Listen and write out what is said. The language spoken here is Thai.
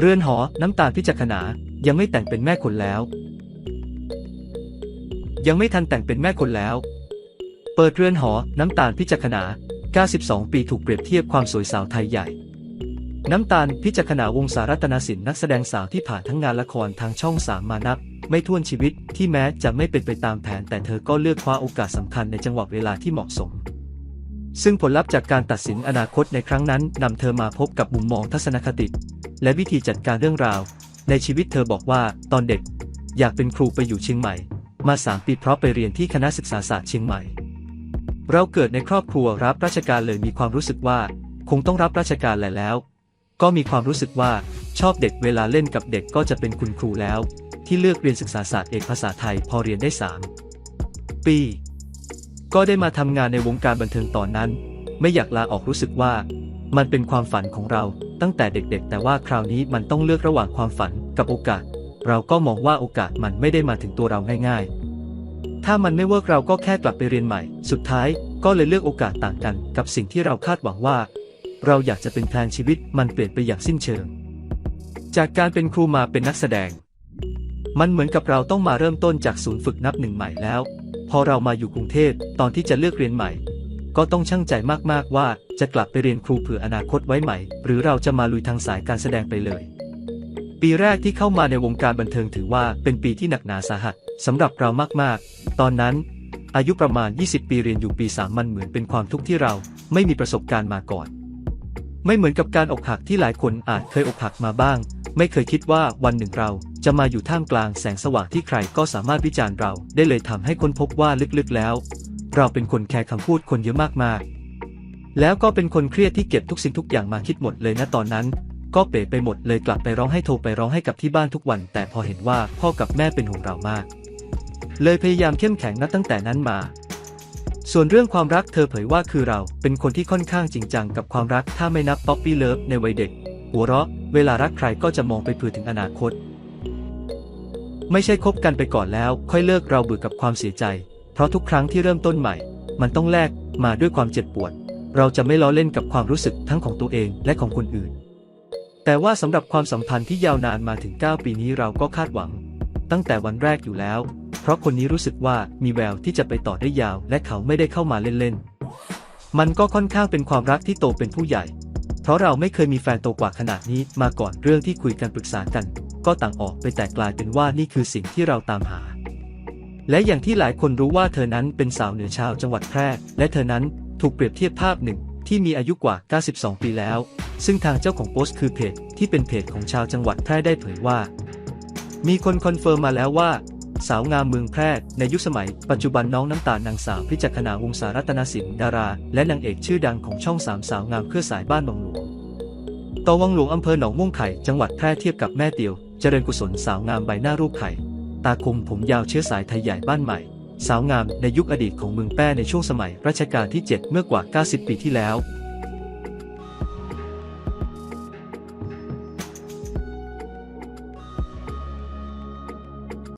เรือนหอน้ำตาลพิจักขณายังไม่แต่งเป็นแม่คนแล้ว ยังไม่ทันแต่งเป็นแม่คนแล้ว เปิดเรือนหอน้ำตาลพิจักขณา92 ปีถูกเปรียบเทียบความสวยสาวไทยใหญ่ น้ำตาลพิจักขณาวงศารัตนสินนักแสดงสาวที่ผ่านทั้งงานละครทางช่องสามมานับ ไม่ท้วนชีวิตที่แม้จะไม่เป็นไปตามแผน แต่เธอก็เลือกคว้าโอกาสสำคัญในจังหวะเวลาที่เหมาะสม ซึ่งผลลัพธ์จากการตัดสินอนาคตในครั้งนั้นนำเธอมาพบกับมุมมองทัศนคติ และวิธีจัดการเรื่องราว ในชีวิตเธอบอกว่า ตอนเด็ก อยากเป็นครูไปอยู่เชียงใหม่ มาสามปีเพราะไปเรียนที่คณะศึกษาศาสตร์เชียงใหม่ เราเกิดในครอบครัวรับราชการเลยมีความรู้สึกว่า คงต้องรับราชการแหละแล้ว ก็มีความรู้สึกว่าชอบเด็กเวลาเล่นกับเด็กก็จะเป็นคุณครูแล้ว ที่เลือกเรียนศึกษาศาสตร์เอกภาษาไทยพอเรียนได้ 3 ปี ก็ได้มาทำงานในวงการบันเทิงตอนนั้น ไม่อยากลาออกรู้สึกว่า มันเป็นความฝันของเราตั้งแต่เด็กๆ แต่ว่าคราวนี้มันต้องเลือกระหว่างความฝันกับโอกาส เราก็มองว่าโอกาสมันไม่ได้มาถึงตัวเราง่ายๆ ถ้ามันไม่เวิร์กเราก็แค่กลับไปเรียนใหม่ สุดท้ายก็เลยเลือกโอกาสต่างกัน กับสิ่งที่เราคาดหวังว่า เราอยากจะเป็นแพลนชีวิตมันเปลี่ยนไปอย่างสิ้นเชิง จากการเป็นครูมาเป็นนักแสดง มันเหมือนกับเราต้องมาเริ่มต้นจากศูนย์ฝึกนับหนึ่งใหม่แล้ว พอเรามาอยู่กรุงเทพตอนที่จะเลือกเรียนใหม่ ก็ต้องชั่งใจมากๆว่าจะกลับไปเรียนครูเผื่ออนาคตไว้ใหม่ หรือเราจะมาลุยทางสายการแสดงไปเลย ปีแรกที่เข้ามาในวงการบันเทิงถือว่าเป็นปีที่หนักหนาสาหัสสำหรับเรามากๆ ตอนนั้น อายุประมาณ 20 ปีเรียนอยู่ปี3มันเหมือนเป็นความทุกข์ที่เราไม่มีประสบการณ์มาก่อน ไม่เหมือนกับการอกหักที่หลายคนอาจเคยอกหักมาบ้าง ไม่เคยคิดว่าวันหนึ่งเราจะมาอยู่ท่ามกลางแสงสว่างที่ใครก็สามารถวิจารณ์เราได้เลยทำให้คนพบว่าลึกๆแล้ว เราเป็นคนแคร์คำพูดคนเยอะมากๆ แล้วก็เป็นคนเครียดที่เก็บทุกสิ่งทุกอย่างมาคิดหมดเลยนะตอนนั้น ก็เป๋ไปหมดเลยกลับไปร้องให้โทรไปร้องให้กับที่บ้านทุกวัน แต่พอเห็นว่าพ่อกับแม่เป็นห่วงเรามาก เลยพยายามเข้มแข็งนับตั้งแต่นั้นมา ส่วนเรื่องความรักเธอเผยว่าคือเราเป็นคนที่ค่อนข้างจริงจังกับความรักถ้าไม่นับป๊อปปี้เลิฟในวัยเด็ก หัวเราะ เวลารักใครก็จะมองไปเผื่อถึงอนาคต ไม่ใช่คบกันไปก่อนแล้ว ค่อยเลิกเราเบื่อกับความเสียใจ เพราะทุกครั้งที่เริ่มต้นใหม่ มันต้องแลกมาด้วยความเจ็บปวด เราจะไม่ล้อเล่นกับความรู้สึกทั้งของตัวเองและของคนอื่น แต่ว่าสำหรับความสัมพันธ์ที่ยาวนานมาถึง 9 ปีนี้เราก็คาดหวัง ตั้งแต่วันแรกอยู่แล้ว ราะคนนี้รู้สึกว่ามีแววที่จะไปต่อได้ยาว และเขาไม่ได้เข้ามาเล่นๆ มันก็ค่อนข้างเป็นความรักที่โตเป็นผู้ใหญ่ เพราะเราไม่เคยมีแฟนโตกว่าขนาดนี้มาก่อนเรื่องที่คุยกันปรึกษากัน ก็ต่างออกไปแต่กลายเป็นว่านี่คือสิ่งที่เราตามหา และอย่างที่หลายคนรู้ว่าเธอนั้นเป็นสาวเหนือชาวจังหวัดแพร่ และเธอนั้นถูกเปรียบเทียบภาพหนึ่งที่มีอายุกว่า 92 ปีแล้ว ซึ่งทางเจ้าของโพสต์คือเพจที่เป็นเพจของชาวจังหวัดแพร่ได้เผยว่า มีคนคอนเฟิร์มมาแล้วว่า สาวงามเมืองแพร่ในยุคสมัย ปัจจุบันน้องน้ำตาลนางสาวพิจักขณาวงศารัตนสินดารา และนางเอกชื่อดังของช่องสามสาวงามเครือสายบ้านบางหลวงตอวังหลวงอำเภอหนองม่วงไข่จังหวัดแพร่เทียบกับแม่เตียว เจริญกุศลสาวงามใบหน้ารูปไข่ตาคมผมยาวเชื้อสายไทยใหญ่บ้านใหม่ สาวงามในยุคอดีตของเมืองแป้ในช่วงสมัยรัชกาลที่ 7 เมื่อกว่า 90 ปีที่แล้ว